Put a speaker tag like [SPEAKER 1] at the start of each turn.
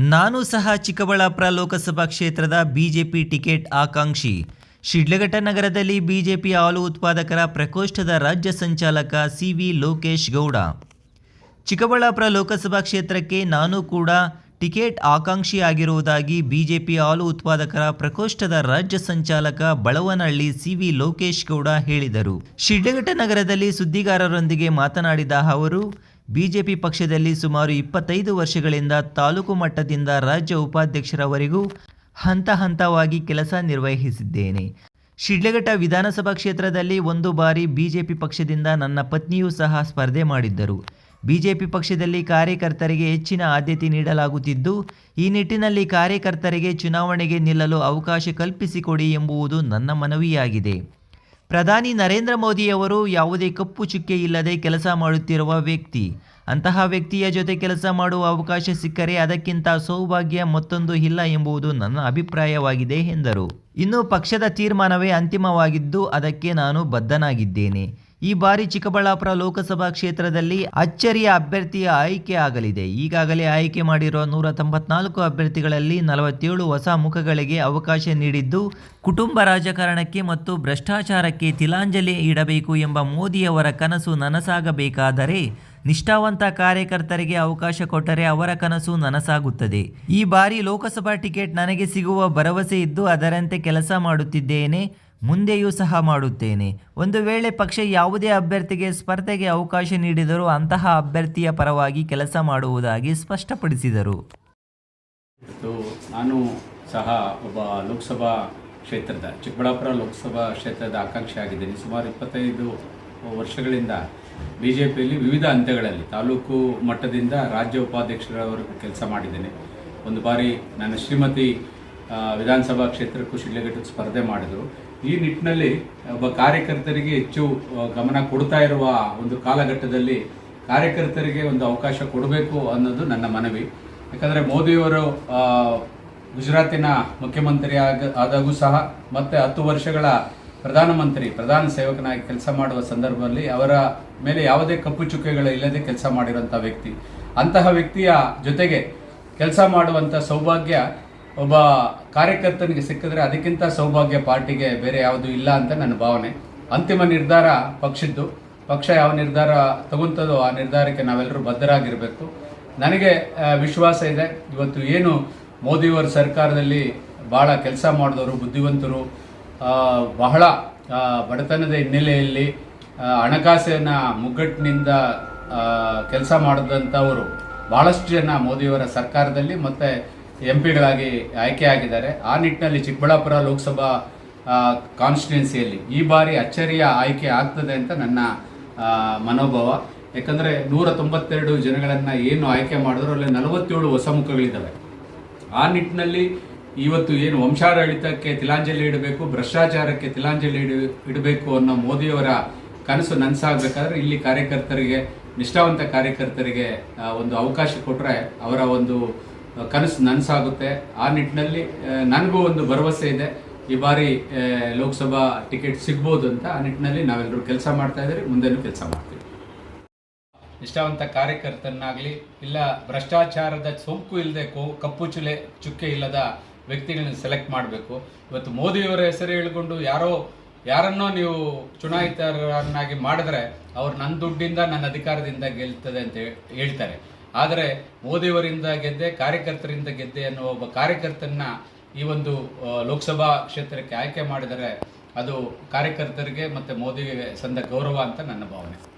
[SPEAKER 1] ನಾನು ಸಹ ಚಿಕ್ಕಬಳ್ಳಾಪುರ ಲೋಕಸಭಾ ಕ್ಷೇತ್ರದ ಬಿಜೆಪಿ ಟಿಕೆಟ್ ಆಕಾಂಕ್ಷಿ. ಶಿಡ್ಲಘಟ್ಟ ನಗರದಲ್ಲಿ ಬಿಜೆಪಿ ಹಾಲು ಉತ್ಪಾದಕರ ಪ್ರಕೋಷ್ಠದ ರಾಜ್ಯ ಸಂಚಾಲಕ ಸಿ ವಿ ಲೋಕೇಶ್ ಗೌಡ. ಚಿಕ್ಕಬಳ್ಳಾಪುರ ಲೋಕಸಭಾ ಕ್ಷೇತ್ರಕ್ಕೆ ನಾನು ಕೂಡ ಟಿಕೆಟ್ ಆಕಾಂಕ್ಷಿಯಾಗಿರುವುದಾಗಿ ಬಿಜೆಪಿ ಹಾಲು ಉತ್ಪಾದಕರ ಪ್ರಕೋಷ್ಠದ ರಾಜ್ಯ ಸಂಚಾಲಕ ಬಳವನಹಳ್ಳಿ ಸಿ ವಿ ಲೋಕೇಶ್ ಗೌಡ ಹೇಳಿದರು. ಶಿಡ್ಲಘಟ್ಟ ನಗರದಲ್ಲಿ ಸುದ್ದಿಗಾರರೊಂದಿಗೆ ಮಾತನಾಡಿದ ಅವರು ಬಿಜೆಪಿ ಪಕ್ಷದಲ್ಲಿ ಸುಮಾರು ಇಪ್ಪತ್ತೈದು ವರ್ಷಗಳಿಂದ ತಾಲೂಕು ಮಟ್ಟದಿಂದ ರಾಜ್ಯ ಉಪಾಧ್ಯಕ್ಷರವರೆಗೂ ಹಂತ ಹಂತವಾಗಿ ಕೆಲಸ ನಿರ್ವಹಿಸಿದ್ದೇನೆ. ಶಿಡ್ಲಘಟ್ಟ ವಿಧಾನಸಭಾ ಕ್ಷೇತ್ರದಲ್ಲಿ ಒಂದು ಬಾರಿ ಬಿಜೆಪಿ ಪಕ್ಷದಿಂದ ನನ್ನ ಪತ್ನಿಯೂ ಸಹ ಸ್ಪರ್ಧೆ ಮಾಡಿದ್ದರು. ಬಿಜೆಪಿ ಪಕ್ಷದಲ್ಲಿ ಕಾರ್ಯಕರ್ತರಿಗೆ ಹೆಚ್ಚಿನ ಆದ್ಯತೆ ನೀಡಲಾಗುತ್ತಿದ್ದು, ಈ ನಿಟ್ಟಿನಲ್ಲಿ ಕಾರ್ಯಕರ್ತರಿಗೆ ಚುನಾವಣೆಗೆ ನಿಲ್ಲಲು ಅವಕಾಶ ಕಲ್ಪಿಸಿಕೊಡಿ ಎಂಬುವುದು ನನ್ನ ಮನವಿಯಾಗಿದೆ. ಪ್ರಧಾನಿ ನರೇಂದ್ರ ಮೋದಿಯವರು ಯಾವುದೇ ಕಪ್ಪು ಚುಕ್ಕೆ ಇಲ್ಲದೆ ಕೆಲಸ ಮಾಡುತ್ತಿರುವ ವ್ಯಕ್ತಿ. ಅಂತಹ ವ್ಯಕ್ತಿಯ ಜೊತೆ ಕೆಲಸ ಮಾಡುವ ಅವಕಾಶ ಸಿಕ್ಕರೆ ಅದಕ್ಕಿಂತ ಸೌಭಾಗ್ಯ ಮತ್ತೊಂದು ಇಲ್ಲ ಎಂಬುದು ನನ್ನ ಅಭಿಪ್ರಾಯವಾಗಿದೆ, ಎಂದರು. ಇನ್ನು ಪಕ್ಷದ ತೀರ್ಮಾನವೇ ಅಂತಿಮವಾಗಿದ್ದು ಅದಕ್ಕೆ ನಾನು ಬದ್ಧನಾಗಿದ್ದೇನೆ. ಈ ಬಾರಿ ಚಿಕ್ಕಬಳ್ಳಾಪುರ ಲೋಕಸಭಾ ಕ್ಷೇತ್ರದಲ್ಲಿ ಅಚ್ಚರಿಯ ಅಭ್ಯರ್ಥಿಯ ಆಯ್ಕೆ ಆಗಲಿದೆ. ಈಗಾಗಲೇ ಆಯ್ಕೆ ಮಾಡಿರುವ ನೂರ ತೊಂಬತ್ನಾಲ್ಕು ಅಭ್ಯರ್ಥಿಗಳಲ್ಲಿ ನಲವತ್ತೇಳು ಹೊಸ ಮುಖಗಳಿಗೆ ಅವಕಾಶ ನೀಡಿದ್ದು, ಕುಟುಂಬ ರಾಜಕಾರಣಕ್ಕೆ ಮತ್ತು ಭ್ರಷ್ಟಾಚಾರಕ್ಕೆ ತಿಲಾಂಜಲಿ ಇಡಬೇಕು ಎಂಬ ಮೋದಿಯವರ ಕನಸು ನನಸಾಗಬೇಕಾದರೆ ನಿಷ್ಠಾವಂತ ಕಾರ್ಯಕರ್ತರಿಗೆ ಅವಕಾಶ ಕೊಟ್ಟರೆ ಅವರ ಕನಸು ನನಸಾಗುತ್ತದೆ. ಈ ಬಾರಿ ಲೋಕಸಭಾ ಟಿಕೆಟ್ ನನಗೆ ಸಿಗುವ ಭರವಸೆ ಇದ್ದು, ಅದರಂತೆ ಕೆಲಸ ಮಾಡುತ್ತಿದ್ದೇನೆ. ಮುಂದೆಯೂ ಸಹ ಮಾಡುತ್ತೇನೆ. ಒಂದು ವೇಳೆ ಪಕ್ಷ ಯಾವುದೇ ಅಭ್ಯರ್ಥಿಗೆ ಸ್ಪರ್ಧೆಗೆ ಅವಕಾಶ ನೀಡಿದರೂ ಅಂತಹ ಅಭ್ಯರ್ಥಿಯ ಪರವಾಗಿ ಕೆಲಸ ಮಾಡುವುದಾಗಿ ಸ್ಪಷ್ಟಪಡಿಸಿದರು.
[SPEAKER 2] ನಾನು ಸಹ ಒಬ್ಬ ಲೋಕಸಭಾ ಕ್ಷೇತ್ರದ, ಚಿಕ್ಕಬಳ್ಳಾಪುರ ಲೋಕಸಭಾ ಕ್ಷೇತ್ರದ ಆಕಾಂಕ್ಷಿ ಆಗಿದ್ದೀನಿ. ಸುಮಾರು ಇಪ್ಪತ್ತೈದು ವರ್ಷಗಳಿಂದ ಬಿ ಜೆ ಪಿಯಲ್ಲಿ ವಿವಿಧ ಹಂತಗಳಲ್ಲಿ ತಾಲೂಕು ಮಟ್ಟದಿಂದ ರಾಜ್ಯ ಉಪಾಧ್ಯಕ್ಷರವರೆಗೂ ಕೆಲಸ ಮಾಡಿದ್ದೇನೆ. ಒಂದು ಬಾರಿ ನನ್ನ ಶ್ರೀಮತಿ ವಿಧಾನಸಭಾ ಕ್ಷೇತ್ರಕ್ಕೂ ಶಿಡ್ಲಘಟ್ಟಕ್ಕೆ ಸ್ಪರ್ಧೆ ಮಾಡಿದರು. ಈ ನಿಟ್ಟಿನಲ್ಲಿ ಒಬ್ಬ ಕಾರ್ಯಕರ್ತರಿಗೆ ಹೆಚ್ಚು ಗಮನ ಕೊಡ್ತಾ ಇರುವ ಒಂದು ಕಾಲಘಟ್ಟದಲ್ಲಿ ಕಾರ್ಯಕರ್ತರಿಗೆ ಒಂದು ಅವಕಾಶ ಕೊಡಬೇಕು ಅನ್ನೋದು ನನ್ನ ಮನವಿ. ಯಾಕಂದರೆ ಮೋದಿಯವರು ಗುಜರಾತಿನ ಮುಖ್ಯಮಂತ್ರಿ ಆಗ, ಆದಾಗೂ ಸಹ ಮತ್ತೆ ಹತ್ತು ವರ್ಷಗಳ ಪ್ರಧಾನಮಂತ್ರಿ, ಪ್ರಧಾನ ಸೇವಕನಾಗಿ ಕೆಲಸ ಮಾಡುವ ಸಂದರ್ಭದಲ್ಲಿ ಅವರ ಮೇಲೆ ಯಾವುದೇ ಕಪ್ಪು ಚುಕ್ಕೆಗಳು ಇಲ್ಲದೆ ಕೆಲಸ ಮಾಡಿರುವಂಥ ವ್ಯಕ್ತಿ. ಅಂತಹ ವ್ಯಕ್ತಿಯ ಜೊತೆಗೆ ಕೆಲಸ ಮಾಡುವಂಥ ಸೌಭಾಗ್ಯ ಒಬ್ಬ ಕಾರ್ಯಕರ್ತನಿಗೆ ಸಿಕ್ಕಿದ್ರೆ ಅದಕ್ಕಿಂತ ಸೌಭಾಗ್ಯ ಪಾರ್ಟಿಗೆ ಬೇರೆ ಯಾವುದು ಇಲ್ಲ ಅಂತ ನನ್ನ ಭಾವನೆ. ಅಂತಿಮ ನಿರ್ಧಾರ ಪಕ್ಷದ್ದು. ಪಕ್ಷ ಯಾವ ನಿರ್ಧಾರ ತಗೊಂತದೋ ಆ ನಿರ್ಧಾರಕ್ಕೆ ನಾವೆಲ್ಲರೂ ಬದ್ಧರಾಗಿರಬೇಕು. ನನಗೆ ವಿಶ್ವಾಸ ಇದೆ. ಇವತ್ತು ಏನು ಮೋದಿಯವರ ಸರ್ಕಾರದಲ್ಲಿ ಬಹಳ ಕೆಲಸ ಮಾಡಿದವರು, ಬುದ್ಧಿವಂತರು ಬಹಳ ಬಡತನದ ಹಿನ್ನೆಲೆಯಲ್ಲಿ ಹಣಕಾಸಿನ ಮುಗ್ಗಟ್ಟಿನಿಂದ ಕೆಲಸ ಮಾಡಿದಂಥವರು ಭಾಳಷ್ಟು ಜನ ಮೋದಿಯವರ ಸರ್ಕಾರದಲ್ಲಿ ಮತ್ತೆ ಎಂ ಪಿಗಳಾಗಿ ಆಯ್ಕೆಯಾಗಿದ್ದಾರೆ ಆ ನಿಟ್ಟಿನಲ್ಲಿ ಚಿಕ್ಕಬಳ್ಳಾಪುರ ಲೋಕಸಭಾ ಕಾನ್ಸ್ಟಿಟ್ಯೂನ್ಸಿಯಲ್ಲಿ ಈ ಬಾರಿ ಅಚ್ಚರಿಯ ಆಯ್ಕೆ ಆಗ್ತದೆ ಅಂತ ನನ್ನ ಮನೋಭಾವ. ಯಾಕಂದರೆ ನೂರ ತೊಂಬತ್ತೆರಡು ಜನಗಳನ್ನು ಏನು ಆಯ್ಕೆ ಮಾಡಿದ್ರು, ಅಲ್ಲಿ ನಲವತ್ತೇಳು ಹೊಸ ಮುಖಗಳಿದ್ದಾವೆ. ಆ ನಿಟ್ಟಿನಲ್ಲಿ ಇವತ್ತು ಏನು ವಂಶಾಡಳಿತಕ್ಕೆ ತಿಲಾಂಜಲಿ ಇಡಬೇಕು, ಭ್ರಷ್ಟಾಚಾರಕ್ಕೆ ತಿಲಾಂಜಲಿ ಇಡ, ಇಡಬೇಕು ಅನ್ನೋ ಮೋದಿಯವರ ಕನಸು ನನಸಾಗಬೇಕಾದ್ರೆ ಇಲ್ಲಿ ಕಾರ್ಯಕರ್ತರಿಗೆ, ನಿಷ್ಠಾವಂತ ಕಾರ್ಯಕರ್ತರಿಗೆ ಒಂದು ಅವಕಾಶ ಕೊಟ್ಟರೆ ಅವರ ಒಂದು ಕನಸು ನನಸಾಗುತ್ತೆ. ಆ ನಿಟ್ಟಿನಲ್ಲಿ ನನಗೂ ಒಂದು ಭರವಸೆ ಇದೆ. ಈ ಬಾರಿ ಲೋಕಸಭಾ ಟಿಕೆಟ್ ಸಿಗ್ಬೋದು ಅಂತ ಆ ನಿಟ್ಟಿನಲ್ಲಿ ನಾವೆಲ್ಲರೂ ಕೆಲಸ ಮಾಡ್ತಾ ಇದ್ದೀವಿ ಮುಂದೆನೂ ಕೆಲಸ ಮಾಡ್ತೀವಿ. ನಿಷ್ಠಾವಂತ ಕಾರ್ಯಕರ್ತರನ್ನಾಗಲಿ, ಇಲ್ಲ ಭ್ರಷ್ಟಾಚಾರದ ಸೋಂಕು ಇಲ್ಲದೆ ಕೋ, ಕಪ್ಪು ಚುಲೆ, ಚುಕ್ಕೆ ಇಲ್ಲದ ವ್ಯಕ್ತಿಗಳನ್ನ ಸೆಲೆಕ್ಟ್ ಮಾಡಬೇಕು. ಇವತ್ತು ಮೋದಿಯವರ ಹೆಸರು ಹೇಳಿಕೊಂಡು ಯಾರೋ, ಯಾರನ್ನೋ ನೀವು ಚುನಾಯಿತರನ್ನಾಗಿ ಮಾಡಿದ್ರೆ ಅವ್ರು ನನ್ನ ದುಡ್ಡಿಂದ, ನನ್ನ ಅಧಿಕಾರದಿಂದ ಗೆಲ್ತದೆ ಅಂತ ಹೇಳ್ತಾರೆ. ಆದರೆ ಮೋದಿಯವರಿಂದ ಗೆದ್ದೆ, ಕಾರ್ಯಕರ್ತರಿಂದ ಗೆದ್ದೆ ಅನ್ನುವ ಒಬ್ಬ ಕಾರ್ಯಕರ್ತನ ಈ ಒಂದು ಲೋಕಸಭಾ ಕ್ಷೇತ್ರಕ್ಕೆ ಆಯ್ಕೆ ಮಾಡಿದರೆ ಅದು ಕಾರ್ಯಕರ್ತರಿಗೆ ಮತ್ತು ಮೋದಿಗೆ ಸಂದ ಗೌರವ ಅಂತ ನನ್ನ ಭಾವನೆ.